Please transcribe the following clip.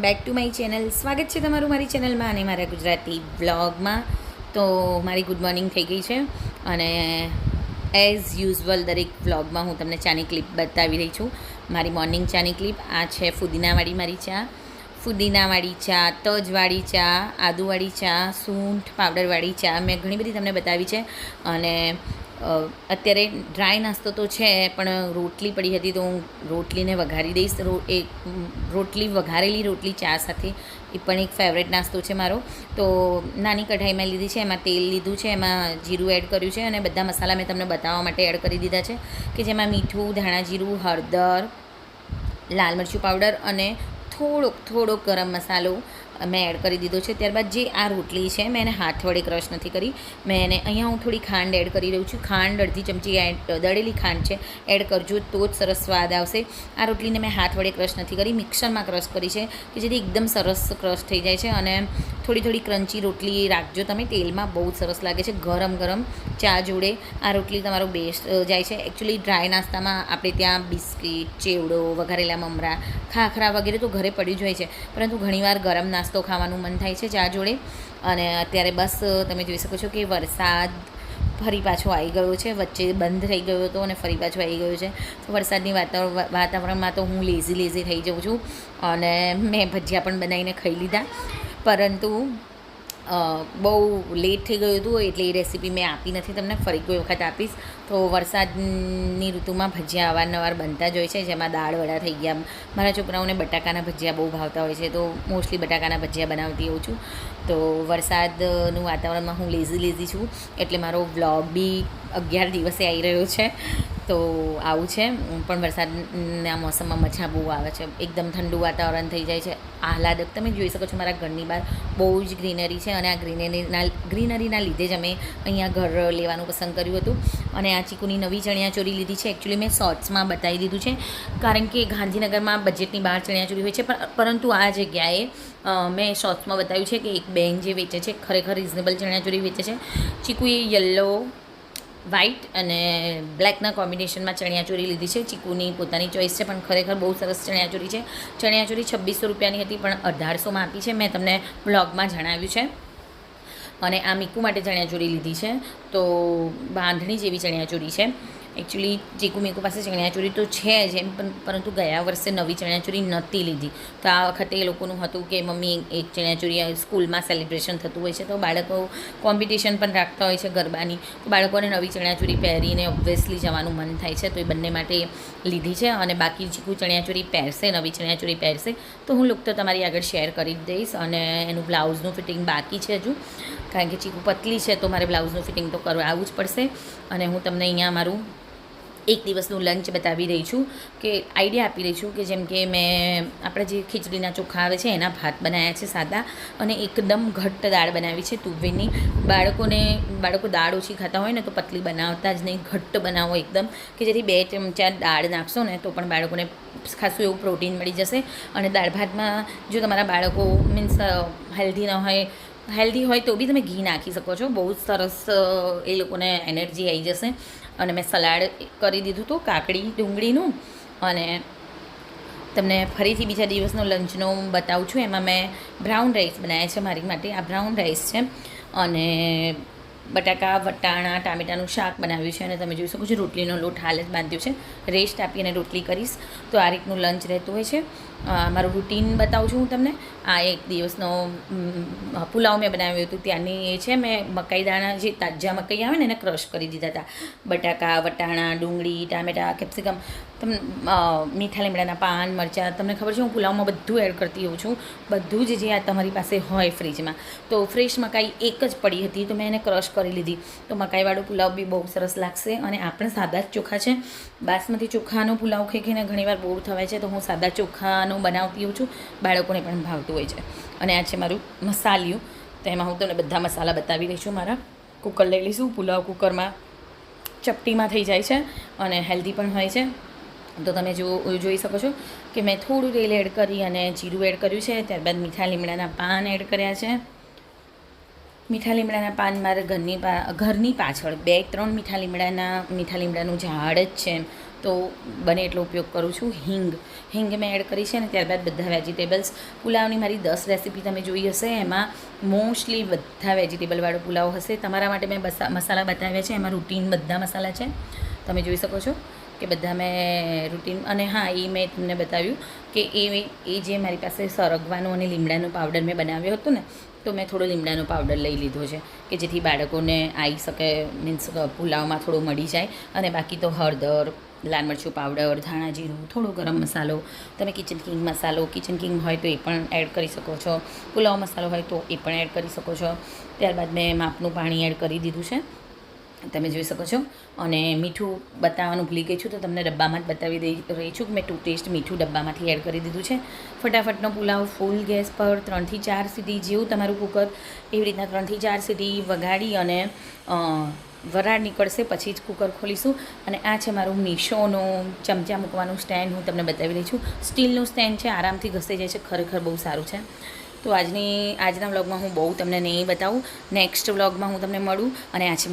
Back to my channel. સ્વાગત છે તમારું મારી ચેનલમાં અને મારા ગુજરાતી બ્લોગમાં. તો મારી ગુડ મોર્નિંગ થઈ ગઈ છે અને એઝ યુઝવલ દરેક વ્લોગમાં હું તમને ચાની ક્લિપ બતાવી રહી છું. મારી મોર્નિંગ ચાની ક્લિપ આ છે ફુદીનાવાળી મારી ચા. ફુદીનાવાળી ચા, તજવાળી ચા, આદુવાળી ચા, સૂંઠ પાવડરવાળી ચા મેં ઘણી બધી તમને બતાવી છે. અને અત્યારે ડ્રાય નાસ્તો તો છે, પણ રોટલી પડી હતી તો હું રોટલીને વઘારી દઈશ. એ રોટલી વઘારેલી રોટલી ચા સાથે, એ પણ એક ફેવરેટ નાસ્તો છે મારો. તો નાની કઢાઈ મેં લીધી છે, એમાં તેલ લીધું છે, એમાં જીરું એડ કર્યું છે અને બધા મસાલા મેં તમને બતાવવા માટે એડ કરી દીધા છે, કે જેમાં મીઠું, ધાણા જીરું, હળદર, લાલ મરચું પાવડર અને થોડોક થોડોક ગરમ મસાલો મેં એડ કરી દીધો છે. ત્યારબાદ જે આ રોટલી છે, મેં એને હાથ વડે ક્રશ નથી કરી. મેં એને અહીંયા હું થોડી ખાંડ એડ કરી રહ્યું છું. ખાંડ અડધી ચમચી એડ, દળેલી ખાંડ છે, એડ કરજો તો જ સરસ સ્વાદ આવશે. આ રોટલીને મેં હાથ વડે ક્રશ નથી કરી. મિક્સરમાં ક્રશ કરી છે કે જેથી એકદમ સરસ ક્રશ થઈ જાય છે અને થોડી થોડી ક્રન્ચી રોટલી રાખજો તમે. તેલમાં બહુ સરસ લાગે છે. ગરમ ગરમ ચા જોડે આ રોટલી તમારો બેસ્ટ જાય છે. એકચ્યુઅલી ડ્રાય નાસ્તામાં આપણે ત્યાં બિસ્કિટ, ચેવડો વઘારેલા મમરા, ખાખરા વગેરે તો ઘરે પડ્યું જ હોય છે. પરંતુ ઘણીવાર ગરમ નાસ્તો ખાવાનું મન થાય છે ચા જોડે. અને અત્યારે બસ તમે જોઈ શકો છો કે વરસાદ ફરી પાછો આવી ગયો છે. વચ્ચે બંધ થઈ ગયો હતો અને ફરી પાછો આવી ગયો છે. તો વરસાદની વાતાવરણ વાતાવરણમાં તો હું લેઝી લેઝી થઈ જાઉં છું. અને મેં ભજીયા પણ બનાવીને ખાઈ લીધા. પરંતુ બહુ લેટ થઈ ગયું હતું એટલે એ રેસીપી મેં આપી નથી તમને, ફરી કોઈ વખત આપીશ. તો વરસાદની ઋતુમાં ભજીયા અવારનવાર બનતા જ હોય છે, જેમાં દાળ વડા થઈ ગયા. મારા છોકરાઓને બટાકાના ભજીયા બહુ ભાવતા હોય છે, તો મોસ્ટલી બટાકાના ભજીયા બનાવતી હોઉં છું. તો વરસાદનું વાતાવરણમાં હું લેઝી લેઝી છું, એટલે મારો વ્લોગ બી અગિયાર દિવસે આવી રહ્યો છે. તો આવું છે. પણ વરસાદના મોસમમાં મજા બહુ આવે છે. એકદમ ઠંડુ વાતાવરણ થઈ જાય છે. આહલાદક, તમે જોઈ શકો છો મારા ઘરની બહાર બહુ જ ગ્રીનરી છે અને આ ગ્રીનરીના ગ્રીનરીના લીધે જ અમે અહીંયા ઘર લેવાનું પસંદ કર્યું હતું અને આ ચીકુની નવી ચણિયાચોરી લીધી છે. એકચ્યુઅલી મેં શોર્ટ્સમાં બતાવી દીધું છે. કારણ કે ગાંધીનગરમાં બજેટની બહાર ચણિયાચોરી હોય છે. પણ પરંતુ આ જગ્યાએ મેં શોર્ટ્સમાં બતાવ્યું છે કે એક બેન જે વેચે છે, ખરેખર રિઝનેબલ ચણિયાચોરી વેચે છે. ચીકુએ યલો વ્હાઇટ અને બ્લેકના કોમ્બિનેશનમાં ચણિયાચોરી લીધી છે. ચીકુની પોતાની ચોઈસ છે, પણ ખરેખર બહુ સરસ ચણિયાચોરી છે. ચણિયાચોરી છવ્વીસો રૂપિયાની હતી, પણ અઢારસોમાં આપી છે. મેં તમને બ્લોગમાં જણાવ્યું છે. અને આ મીકુ માટે ચણિયાચોરી લીધી છે. તો બાંધણી જેવી ચણિયાચોરી છે. એકચ્યુઅલી ચીકુ મીકુ પાસે ચણિયાચોરી તો છે જ એમ, પણ પરંતુ ગયા વર્ષે નવી ચણિયાચોરી નહોતી લીધી. તો આ વખતે એ લોકોનું હતું કે મમ્મી એક ચણિયાચોરી સ્કૂલમાં સેલિબ્રેશન થતું હોય છે, તો બાળકો કોમ્પિટિશન પણ રાખતા હોય છે ગરબાની. તો બાળકોને નવી ચણિયાચોરી પહેરીને ઓબ્વિયસલી જવાનું મન થાય છે, તો એ બંને માટે લીધી છે અને બાકી ચીકુ ચણિયાચોરી પહેરશે, નવી ચણિયાચોરી પહેરશે, તો હું લુક તો તમારી આગળ શેર કરી દઈશ અને એનું બ્લાઉઝનું ફિટિંગ બાકી છે હજુ. કારણ કે ચીકુ પતલી છે, તો મારે બ્લાઉઝનું ફિટિંગ તો કરવા આવવું જ પડશે. અને હું તમને અહીંયા મારું એક દિવસનું લંચ બતાવી રહી છું કે આઈડિયા આપી રહી છું કે જેમ કે મેં આપણે જે ખીચડીના ચોખા આવે છે એના ભાત બનાવ્યા છે સાદા અને એકદમ ઘટ્ટ દાળ બનાવી છે તુવેરની. બાળકોને, બાળકો દાળ ઓછી ખાતા હોય ને તો પતલી બનાવતા જ નહીં, ઘટ્ટ બનાવો એકદમ કે જેથી બે ચમચા દાળ નાખશો ને તો પણ બાળકોને ખાસું એવું પ્રોટીન મળી જશે. અને દાળ ભાતમાં જો તમારા બાળકો મીન્સ હેલ્ધી ન હોય હેલ્ધી હોય તો બી તમે ઘી નાખી શકો છો. બહુ જ સરસ એ લોકોને એનર્જી આવી જશે. અને મેં સલાડ કરી દીધું હતું કાકડી ડુંગળીનું. અને તમને ફરીથી બીજા દિવસનો લંચનો બતાવું છું. એમાં મેં બ્રાઉન રાઈસ બનાવ્યા છે મારી માટે. આ બ્રાઉન રાઈસ છે. અને બટાકા, વટાણા, ટામેટાનું શાક બનાવ્યું છે અને તમે જોઈ શકો છો રોટલીનો લોટ હાલ જ બાંધ્યો છે. રેસ્ટ આપી અને રોટલી કરીશ. તો આ રીતનું લંચ રહેતું હોય છે. મારું રૂટીન બતાવું છું હું તમને. આ એક દિવસનો પુલાવ મેં બનાવ્યું હતું. ત્યાંની એ છે, મેં મકાઈ દાણા જે તાજા મકાઈ આવે ને એને ક્રશ કરી દીધા હતા. બટાકા, વટાણા, ડુંગળી, ટામેટા, કેપ્સિકમ તમ અ, મીઠા લીમડાના પાન મરચાં તમને ખબર છે હું પુલાવમાં બધું એડ કરતી હોઉં છું. બધું જ જે આ તમારી પાસે હોય ફ્રીજમાં તો ફ્રેશ મકાઈ એક જ પડી હતી તો મેં એને ક્રશ કરી લીધી. તો મકાઈવાળો પુલાવ બી બહુ સરસ લાગશે અને આપણે સાદા જ ચોખા છે. બાસમતી ચોખાનો પુલાવ ખાઈ ઘણીવાર બોર થવાય છે તો હું સાદા ચોખાનો બનાવતી હોઉં છું. બાળકોને પણ ભાવતું હોય છે. અને આ છે મારું મસાલિયું. તો એમાં હું તમને બધા મસાલા બતાવી રહી છું. મારા કુકર લઈ લઈશું. પુલાવ કુકરમાં ચપટીમાં થઈ જાય છે અને હેલ્ધી પણ હોય છે. તો તમે જો, જોઈ શકો છો કે મેં થોડું તેલ એડ કરી અને જીરું એડ કર્યું છે. ત્યારબાદ મીઠા લીમડાના પાન એડ કર્યા છે. મીઠા લીમડાના પાન મારા ઘરની પા, ઘરની પાછળ, બે ત્રણ મીઠા લીમડાના, મીઠા લીમડાનું ઝાડ જ છે. તો બને એટલો ઉપયોગ કરું છું. હિંગ હિંગ મેં એડ કરી છે ને ત્યારબાદ બધા વેજીટેબલ્સ. પુલાવની મારી દસ રેસીપી તમે જોઈ હશે. એમાં મોસ્ટલી બધા વેજીટેબલવાળો પુલાવ હશે. તમારા માટે મેં મસાલા બતાવ્યા છે. એમાં રૂટીન બધા મસાલા છે. તમે જોઈ શકો છો. કે બધા મેં રૂટીન અને હા એ મેં તમને બતાવ્યું કે એ એ જે મારી પાસે સરગવાનો અને લીમડાનો પાવડર મેં બનાવ્યો હતો ને, તો મેં થોડો લીમડાનો પાવડર લઈ લીધો છે, કે જેથી બાળકોને આવી શકે મીન્સ પુલાવમાં થોડું મળી જાય. અને બાકી તો હળદર, લાલ મરચું પાવડર ધાણા જીરું, થોડો ગરમ મસાલો. તમે કિચન કિંગ મસાલો કિચન કિંગ હોય તો એ પણ એડ કરી શકો છો. પુલાવ મસાલો હોય તો એ પણ એડ કરી શકો છો. ત્યારબાદ મેં માપનું પાણી એડ કરી દીધું છે. તમે જોઈ શકો છો. અને મીઠું બતાવવાનું ભૂલી ગઈ છું, તો તમને ડબ્બામાં જ બતાવી દઈ રહી છું કે મેં ટુ ટેસ્ટ મીઠું ડબ્બામાંથી એડ કરી દીધું છે. ફટાફટનો પુલાવ ફૂલ ગેસ પર ત્રણથી ચાર સીટી જેવું તમારું કુકર એવી રીતના ત્રણથી ચાર સીટી વગાડી અને વરાળ નીકળશે, પછી જ કુકર ખોલીશું. અને આ છે મારું મીશોનું ચમચા મૂકવાનું સ્ટેન્ડ હું તમને બતાવી રહી છું. સ્ટીલનું સ્ટેન્ડ છે, આરામથી ઘસાઈ જાય છે, ખરેખર બહુ સારું છે. તો આજની, આજના વ્લોગમાં હું બહુ તમને નહીં બતાવું. નેક્સ્ટ વ્લોગમાં હું તમને મળું. અને આ છે